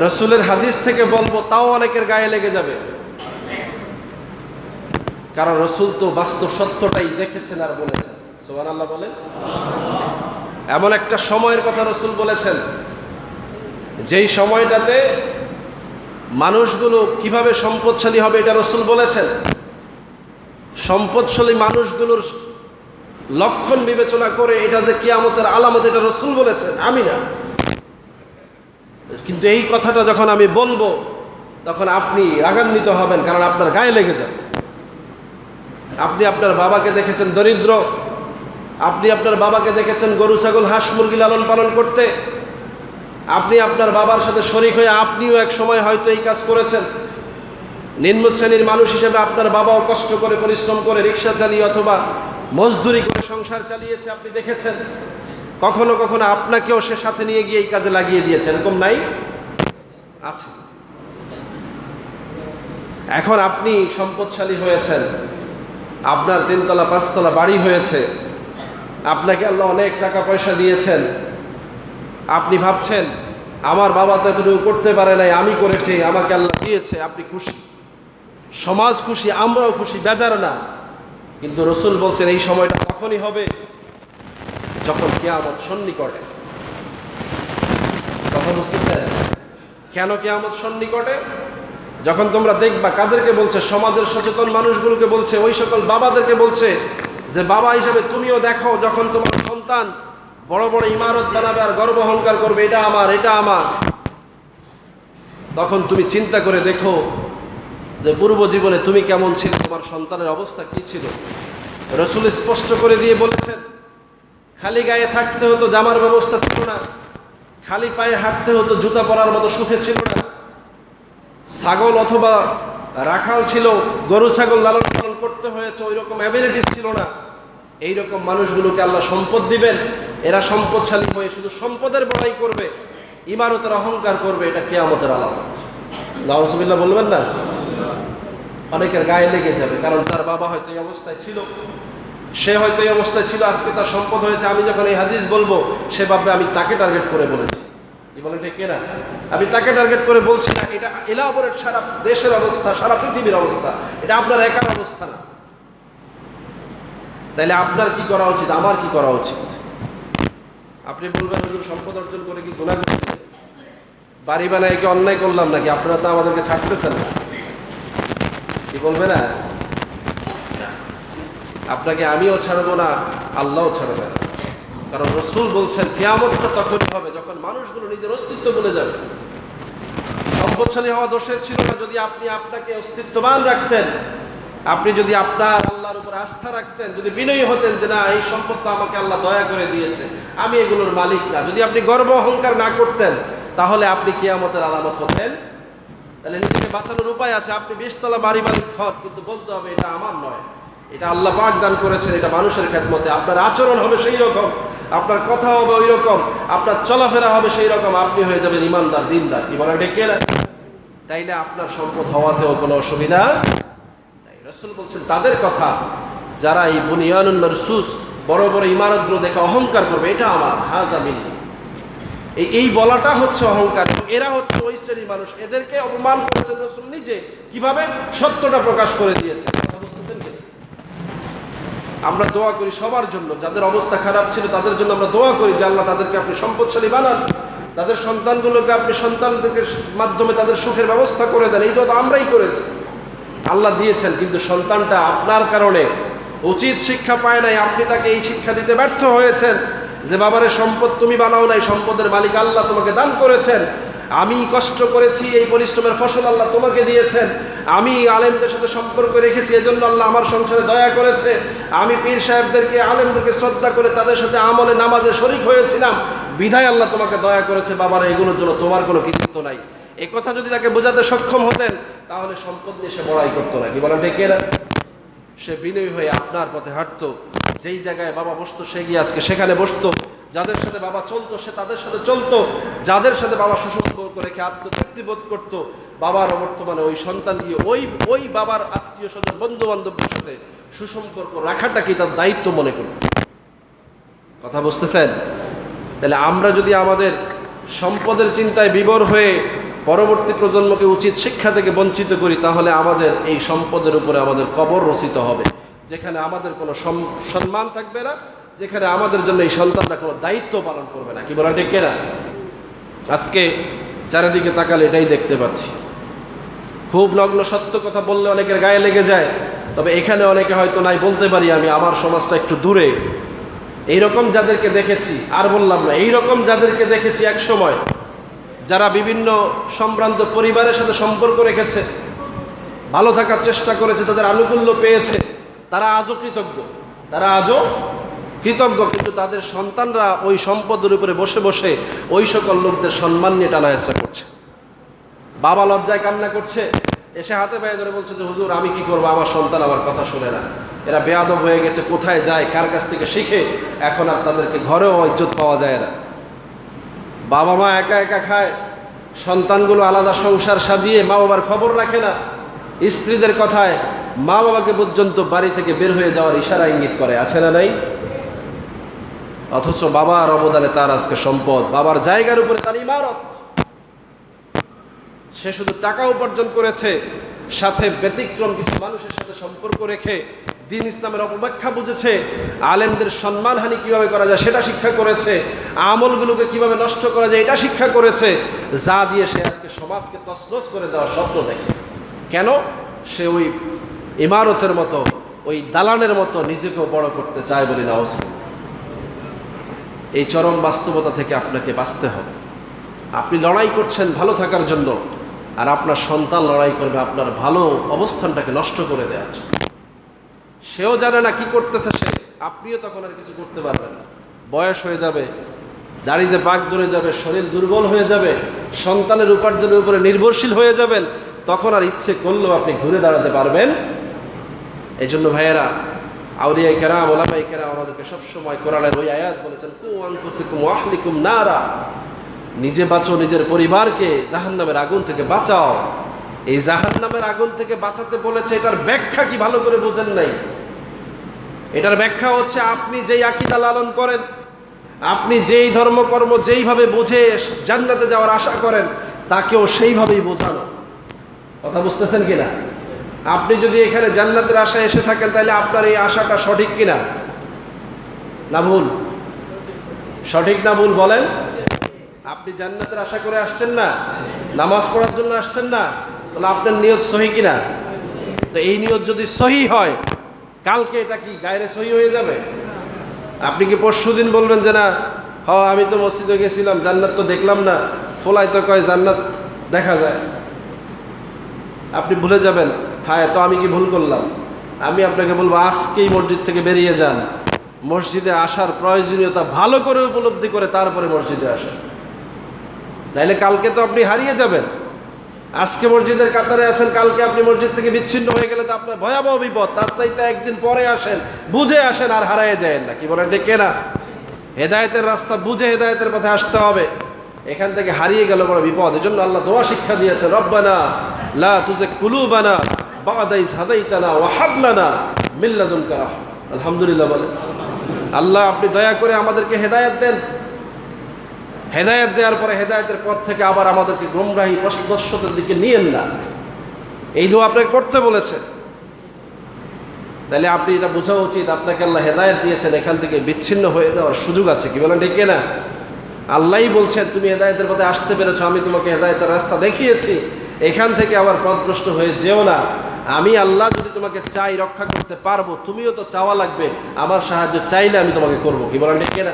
রসুলের হাদিস থেকে বলব, তাও অনেকের গায়ে লেগে যাবে। কারণ রসুল তো বাস্তব সত্যটাই দেখেছেন আর বলেছেন। সোহান আল্লাহ বলেন। এমন একটা সময়ের কথা রসুল বলেছেন, যেই সময়টাতে মানুষগুলো কীভাবে সম্পদশালী হবে এটা রসুল বলেছেন। সম্পদশালী মানুষগুলোর লক্ষণ বিবেচনা করে এটা যে কিয়ামতের আলামত এটা রসুল বলেছেন, আমি না। কিন্তু এই কথাটা যখন আমি বলব, তখন আপনি রাগান্বিত হবেন, কারণ আপনার গায়ে লেগে যাবে। আপনি আপনার বাবাকে দেখেছেন দরিদ্র, আপনি আপনার বাবাকে দেখেছেন গরু, ছাগল, হাঁস, মুরগি লালন পালন করতে। আপনি আপনার বাবার সাথে শরিক হয়ে আপনিও এক সময় হয়তো এই কাজ করেছেন। নিম্ন শ্রেণির মানুষ হিসেবে আপনার বাবাও কষ্ট করে পরিশ্রম করে রিক্সা চালিয়ে অথবা মজদুরি করে সংসার চালিয়েছে, আপনি দেখেছেন। কখনো কখনো আপনাকেও সে সাথে নিয়ে গিয়ে এই কাজে লাগিয়ে দিয়েছে, এরকম নাই? আছে। এখন আপনি সম্পদশালী হয়েছেন, আপনার তিনতলা, পাঁচতলা বাড়ি হয়েছে, আপনাকে আল্লাহ অনেক টাকা পয়সা দিয়েছেন। আপনি ভাবছেন, আমার বাবা তো এতটুকু করতে পারে নাই, আমি করেছি, আমাকে আল্লাহ দিয়েছে, আপনি খুশি। সমাজ খুশি, আমরাও খুশি, বেজার না। কিন্তু রসুল বলছেন, এই সময়টা তখনই হবে যখন কেয়ামত সন্নিকটে কথা বুঝতেছেন? কেন কেয়ামত সন্নিকটে? যখন তোমরা দেখবা কাদেরকে বলছে, সমাজের সচেতন মানুষগুলোকে বলছে, ওই সকল বাবাদেরকে বলছে, যে বাবা হিসাবে তুমিও দেখো যখন তোমার সন্তান বড় বড় ইমারত বানাবে আর গর্ব অহংকার করবে, এটা আমার এটা আমার। তখন তুমি চিন্তা করে দেখো যে পূর্ব জীবনে তুমি কেমন ছিল, তোমার সন্তানের অবস্থা কি ছিল? রসুল স্পষ্ট করে দিয়ে বলেছেন খালি গায়ে থাকতে হতো, জামার ব্যবস্থা ছিল না। খালি পায়ে হাঁটতে হতো, জুতা পরার মতো সুখে ছিল না। ছাগল অথবা রাখাল ছিল, গরু ছাগল লালন পালন করতে হয়েছে ওই রকম অ্যাবিলিটি ছিল না। এই রকম মানুষগুলোকে আল্লাহ সম্পদ দিবেন, এরা সম্পদশালী হয়ে শুধু সম্পদের বড়াই করবে, ইমারতের অহংকার করবে, এটা কেয়ামতের আলামত। নাউজুবিল্লাহ, বলবেন না? অনেকের গায়ে লেগে যাবে, কারণ তার বাবা হয়তো এই অবস্থায় ছিল। সে হয়তো এই অবস্থায় ছিল, আজকে তার সম্পদ হয়েছে, আমি যখন এই হাদিস বলব, সে ভাববে, আমি তাকে টার্গেট করে বলেছি। ঠিক আমি তাকে টার্গেট করে বলছি না, এটা এলাবোরেট সারা দেশের অবস্থা, সারা পৃথিবীর অবস্থা। এটা আপনার একার অবস্থা না। তাইলে আপনার কি করা উচিত? আমার কি করা উচিত? আপনি বলবেন সম্পদ অর্জন করে কি গুণা করছে বাড়ি বানায় কি অন্যায় করলাম নাকি? আপনারা তো আমাদেরকে ছাড়তেছেন। না কি বলবে না? আপনাকে আমিও ছাড়বো না, আল্লাহও ছাড়বে না। কারণ রসুল বলছেন, কেয়ামতটা তখনই হবে যখন মানুষগুলো নিজের অস্তিত্ব বলে যাবে। সম্পদশালী হওয়া দোষের ছিল না যদি আপনি আপনাকে অস্তিত্ববান রাখতেন। আপনি যদি আপনার আল্লাহর উপর আস্থা রাখতেন, যদি বিনয়ী হতেন যে না, এই সম্পদটা আমাকে আল্লাহ দয়া করে দিয়েছে, আমি এগুলোর মালিক না। যদি আপনি গর্ব অহংকার না করতেন, তাহলে আপনি কেয়ামতের আলামত হতেন। তাহলে নিজেকে বাঁচানোর উপায় আছে। আপনি বিশতলা বাড়ি মালিক হন, কিন্তু বলতে হবে এটা আমার নয়। এটা আল্লাহ পাক দান করেছেন, এটা মানুষের খেদমতে। আপনার আচরণ হবে সেই রকম, আপনার কথা হবে ওই রকম, আপনার চলাফেরা হবে সেই রকম, আপনি হয়ে যাবেন ইমানদার, দিনদার। বলে ডেকে তাইলে আপনার সম্পদ হওয়াতেও কোনো অসুবিধা নাই। রসুল বলছেন, তাদের কথা, যারা এই বুনিয়ানুন মারসুস, বড় বড় ইমারতগুলো দেখে অহংকার করবে, এটা আমার, হাজ আমি এই এই বলাটা হচ্ছে অহংকার এরা হচ্ছে ওই শ্রেণির মানুষ। এদেরকে অপমান করেছেন রসুল নিজে। কীভাবে? সত্যটা প্রকাশ করে দিয়েছে? আমরা দোয়া করি সবার জন্য। যাদের অবস্থা খারাপ ছিল, তাদের জন্য আমরা দোয়া করি যে আল্লাহ তাদেরকে আপনি সম্পদশালী বানান। তাদের সন্তানগুলোকে আপনি সন্তানদের মাধ্যমে তাদের সুখের ব্যবস্থা করে দেন। এই তো আমরাই করেছি। আল্লাহ দিয়েছেন, কিন্তু সন্তানটা আপনার কারণে উচিত শিক্ষা পায় নাই। আপনি তাকে এই শিক্ষা দিতে ব্যর্থ হয়েছেন যে, বাবারে, সম্পদ তুমি বানাও নাই। সম্পদের মালিক আল্লাহ তোমাকে দান করেছেন। আমি কষ্ট করেছি, এই পরিশ্রমের ফসল আল্লাহ তোমাকে দিয়েছেন। আমি আলেমদের সাথে সম্পর্ক রেখেছি, এজন্য আল্লাহ আমার সংসারে দয়া করেছে। আমি পীর সাহেবদেরকে, আলেমদেরকে শ্রদ্ধা করে তাদের সাথে আমলে নামাজে শরিক হয়েছিলাম। বিধায় আল্লাহ তোমাকে দয়া করেছে, বাবার, এগুলোর জন্য তোমার কোনো কৃতিত্ব নাই। এ কথা যদি তাকে বোঝাতে সক্ষম হতেন, তাহলে সম্পদ নিয়ে সে বড়াই করতো না। কি বলেন ডেকে সে বিনয়ী হয়ে আপনার পথে হাঁটতো। যেই জায়গায় বাবা বসতো, সে গিয়ে আজকে সেখানে বসতো। যাদের সাথে বাবা চলতো, সে তাদের সাথে চলতো। যাদের সাথে বাবা সুসম্পর্ক রেখে আত্মতৃপ্তি বোধ করতো, বাবার বর্তমানে ওই সন্তান গিয়ে ওই ওই বাবার আত্মীয় স্বজন বন্ধু বান্ধবের সাথে সুসম্পর্ক রাখাটা কি তার দায়িত্ব মনে করত কথা বুঝতেছেন? তাহলে আমরা যদি আমাদের সম্পদের চিন্তায় বিবর হয়ে পরবর্তী প্রজন্মকে উচিত শিক্ষা থেকে বঞ্চিত করি, তাহলে আমাদের এই সম্পদের উপরে আমাদের কবর রচিত হবে, যেখানে আমাদের কোনো সম- সম্মান থাকবে না। যেখানে আমাদের জন্য এই সন্তানরা কোনো দায়িত্ব পালন করবে না। কি বলা ঠিক না আজকে চারিদিকে তাকালে এটাই দেখতে পাচ্ছি। খুব নগ্ন সত্য কথা বললে অনেকের গায়ে লেগে যায়, তবে এখানে অনেকে হয়তো নাই বলতে পারি আমি, আমার সমাজটা একটু দূরে। এইরকম যাদেরকে দেখেছি, আর বললাম না, এইরকম যাদেরকে দেখেছি এক সময়, যারা বিভিন্ন সম্ভ্রান্ত পরিবারের সাথে সম্পর্ক রেখেছে, ভালো থাকার চেষ্টা করেছে, তাদের আনুকূল্য পেয়েছে, তারা আজও কৃতজ্ঞ, তারা আজও কৃতজ্ঞ, কিন্তু তাদের সন্তানরা ওই সম্পদের উপরে বসে বসে ওই সকল লোকদের সম্মান নিয়ে টানা হেসরা করছে। বাবা লজ্জায় কান্না করছে, এসে হাতে পায়ে ধরে বলছে যে, হুজুর, আমি কি করব? আমার সন্তান আমার কথা শুনে না। এরা বেয়াদব হয়ে গেছে, কোথায় যায়, কার কাছ থেকে শিখে? এখন আর তাদেরকে ঘরেও ইজ্জত পাওয়া যায় না। বাবা মা একা একা খায়, সন্তানগুলো আলাদা সংসার সাজিয়ে মা বাবার খবর রাখে না। স্ত্রীদের কথায় মা বাবাকে পর্যন্ত বাড়ি থেকে বের হয়ে যাওয়ার ইশারা ইঙ্গিত করে, আছে না নাই? অথচ বাবার অবদানে তার আজকে সম্পদ। বাবার জায়গার উপরে তার ইমারত। সে শুধু টাকা উপার্জন করেছে, সাথে ব্যতিক্রম কিছু মানুষের সাথে সম্পর্ক রেখে দিন ইসলামের অপব্যাখ্যা বুঝেছে, আলেমদের সম্মানহানি কীভাবে করা যায় সেটা শিক্ষা করেছে, আমলগুলোকে কীভাবে নষ্ট করা যায় এটা শিক্ষা করেছে, যা দিয়ে সে আজকে সমাজকে তসনস করে দেওয়ার স্বপ্ন দেখে। কেন? সে ওই ইমারতের মতো, ওই দালানের মতো নিজেকেও বড় করতে চায় বলে না এই চরম বাস্তবতা থেকে আপনাকে বাঁচতে হবে। আপনি লড়াই করছেন ভালো থাকার জন্য, আর আপনার সন্তান লড়াই করবে আপনার ভালো অবস্থানটাকে নষ্ট করে দেওয়ার সেও জানে না কি করতেছে সে, আপনিও তখন আর কিছু করতে পারবেন না। বয়স হয়ে যাবে, দাড়িতে বাঘ ধরে যাবে, শরীর দুর্বল হয়ে যাবে, সন্তানের উপার্জনের উপরে নির্ভরশীল হয়ে যাবেন, তখন আর ইচ্ছে করলেও আপনি ঘুরে দাঁড়াতে পারবেন। এই জন্য ভাইয়েরা আউরিয়া কেরাম ওলামাই কেরাম আমাদেরকে সবসময় কোরআনের ওই আয়াত বলেছেন কু আনফুসিকুম ওয়াহলিকুম নারা। নিজে বাঁচো নিজের পরিবারকে, জাহান্নামের আগুন থেকে বাঁচাও। এই জাহান্নামের আগুন থেকে বাঁচাতে বলেছে, এটার ব্যাখ্যা কি ভালো করে বোঝেন নাই? এটার ব্যাখ্যা হচ্ছে, আপনি যেই আকিদা লালন করেন, আপনি যেই ধর্মকর্ম যেইভাবে বুঝে, জান্নাতে যাওয়ার আশা করেন, তাকেও সেইভাবেই বোঝানো। কথা বুঝতেছেন কিনা? আপনি যদি এখানে জান্নাতের আশায় এসে থাকেন, তাহলে আপনার এই আশাটা সঠিক কিনা? না ভুল? সঠিক না ভুল বলেন? আপনি জান্নাতের আশা করে আসছেন না? নামাজ পড়ার জন্য আসছেন না? তাহলে আপনার নিয়ত সহি কিনা? তো এই নিয়ত যদি সহি হয়, কালকে এটা কি গায়ের সহি হয়ে যাবে? আপনি কি পরশু দিন বলবেন যে না, হ, আমি তো মসজিদে গেছিলাম, জান্নাত তো দেখলাম না ফোলাই তো কয় জান্নাত দেখা যায়। আপনি ভুলে যাবেন। হ্যাঁ তো আমি কি ভুল করলাম? আমি আপনাকে বলব, আজকেই মসজিদ থেকে বেরিয়ে যান। মসজিদে আসার প্রয়োজনীয়তা ভালো করে উপলব্ধি করে তারপরে মসজিদে আসেন। নাইলে কালকে তো আপনি হারিয়ে যাবেন। আজকে মসজিদের কাতারে আছেন, কালকে আপনি মসজিদ থেকে বিচ্ছিন্ন হয়ে গেলে তো আপনার ভয়াবহ বিপদ। তার চাইতে একদিন পরে আসেন, বুঝে আসেন আর হারায় যায় না। কি বলেন ডেকে না হেদায়তের রাস্তা বুঝে হেদায়তের পথে আসতে হবে। এখান থেকে হারিয়ে গেল বড় বিপদ। এজন্য আল্লাহ দোয়া শিক্ষা দিয়েছে রব্বানা লা তুজে কুলুবানা আলহামদুলিল্লাহ বলে। আল্লাহ আপনি দয়া করে আমাদেরকে হেদায়েত দেন। হেদায়েত দেওয়ার পরে হেদায়েতের পথ থেকে আবার আমাদেরকে গুমরাহী পথভ্রষ্টতার দিকে নিয়েন না। এই দোয়া আপনাকে করতে বলেছে। তাহলে আপনি এটা বোঝা উচিত, আপনাকে আল্লাহ হেদায়ত দিয়েছেন, এখান থেকে বিচ্ছিন্ন হয়ে যাওয়ার সুযোগ আছে কি বলেন ঠিক না আল্লাহই বলছেন তুমি হেদায়তের পথে আসতে পেরেছ, আমি তোমাকে হেদায়তের রাস্তা দেখিয়েছি। এখান থেকে আবার পথভ্রষ্ট হয়ে যেও না। আমি আল্লাহ যদি তোমাকে চাই, রক্ষা করতে পারব, তুমিও তো চাওয়া লাগবে। আমার সাহায্য চাইলে আমি তোমাকে করব। কি বলেন ঠিক না